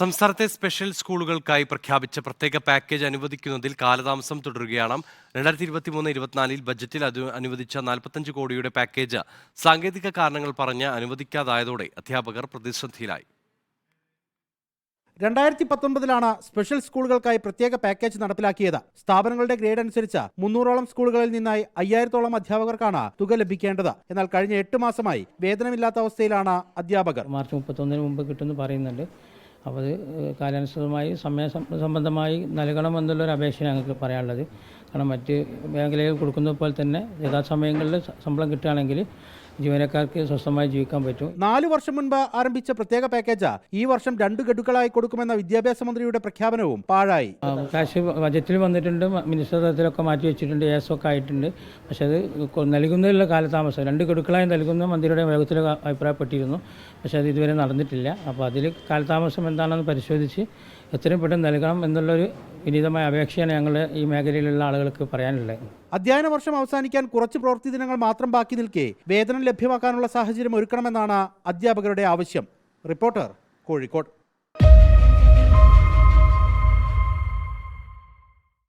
സംസ്ഥാനത്തെ സ്പെഷ്യൽ സ്കൂളുകൾക്കായി പ്രഖ്യാപിച്ച പ്രത്യേക പാക്കേജ് അനുവദിക്കുന്നതിൽ കാലതാമസം തുടരുകയാണ്. രണ്ടായിരത്തി ഇരുപത്തി മൂന്ന് ഇരുപത്തിനാലിൽ ബജറ്റിൽ അത് അനുവദിച്ച നാൽപ്പത്തഞ്ച് കോടിയുടെ പാക്കേജ് സാങ്കേതിക കാരണങ്ങൾ പറഞ്ഞ് അനുവദിക്കാതായതോടെ അധ്യാപകർ പ്രതിസന്ധിയിലായി. രണ്ടായിരത്തി പത്തൊൻപതിലാണ് സ്പെഷ്യൽ സ്കൂളുകൾക്കായി പ്രത്യേക പാക്കേജ് നടപ്പിലാക്കിയത്. സ്ഥാപനങ്ങളുടെ ഗ്രേഡ് അനുസരിച്ച് മുന്നൂറോളം സ്കൂളുകളിൽ നിന്നായി അയ്യായിരത്തോളം അധ്യാപകർക്കാണ് തുക ലഭിക്കേണ്ടത്. എന്നാൽ കഴിഞ്ഞ എട്ട് മാസമായി വേതനമില്ലാത്ത അവസ്ഥയിലാണ് അധ്യാപകർ. മാർച്ച് മുപ്പത്തൊന്നിന് മുമ്പ് കിട്ടുമെന്ന് പറയുന്നുണ്ട്. അപ്പോൾ അത് കാലാനുസൃതമായി സമയ സംബന്ധമായി നൽകണമെന്നുള്ളൊരു അപേക്ഷ ഞങ്ങൾക്ക് പറയാനുള്ളത്. കാരണം മറ്റ് മേഖലയിൽ കൊടുക്കുന്ന പോലെ തന്നെ യഥാസമയങ്ങളിൽ ശമ്പളം കിട്ടുകയാണെങ്കിൽ ജീവനക്കാർക്ക് സ്വസ്ഥമായി ജീവിക്കാൻ പറ്റും. നാലു വർഷം മുൻപ് ആരംഭിച്ച പ്രത്യേക പാക്കേജ് ഈ വർഷം രണ്ട് ഗഡുക്കളായി കൊടുക്കുമെന്ന വിദ്യാഭ്യാസ മന്ത്രിയുടെ പ്രഖ്യാപനവും പാഴായി. കാശ് ബജറ്റിൽ വന്നിട്ടുണ്ട് മിനിസ്റ്റർ തലത്തിലൊക്കെ മാറ്റി വെച്ചിട്ടുണ്ട് എസ് ഒക്കെ ആയിട്ടുണ്ട്. പക്ഷെ അത് നൽകുന്നതിലുള്ള കാലതാമസം രണ്ട് ഗഡുക്കളായി നൽകുന്ന മന്ത്രിയുടെ വേഗത്തിൽ അഭിപ്രായപ്പെട്ടിരുന്നു. പക്ഷെ അത് ഇതുവരെ നടന്നിട്ടില്ല. അപ്പോൾ അതിൽ കാലതാമസം എന്താണെന്ന് പരിശോധിച്ച് എത്രയും പെട്ടെന്ന് നൽകണം എന്നുള്ളൊരു വിനീതമായ അപേക്ഷയാണ് ഞങ്ങൾ ഈ മേഖലയിലുള്ള ആളുകൾക്ക് പറയാനുള്ളത്. അധ്യയന വർഷം അവസാനിക്കാൻ കുറച്ച് പ്രവൃത്തി ദിനങ്ങൾ മാത്രം ബാക്കി നിൽക്കെ വേതനം ലഭ്യമാക്കാനുള്ള സാഹചര്യം ഒരുക്കണമെന്നാണ് അധ്യാപകരുടെ ആവശ്യം. റിപ്പോർട്ടർ കോഴിക്കോട്.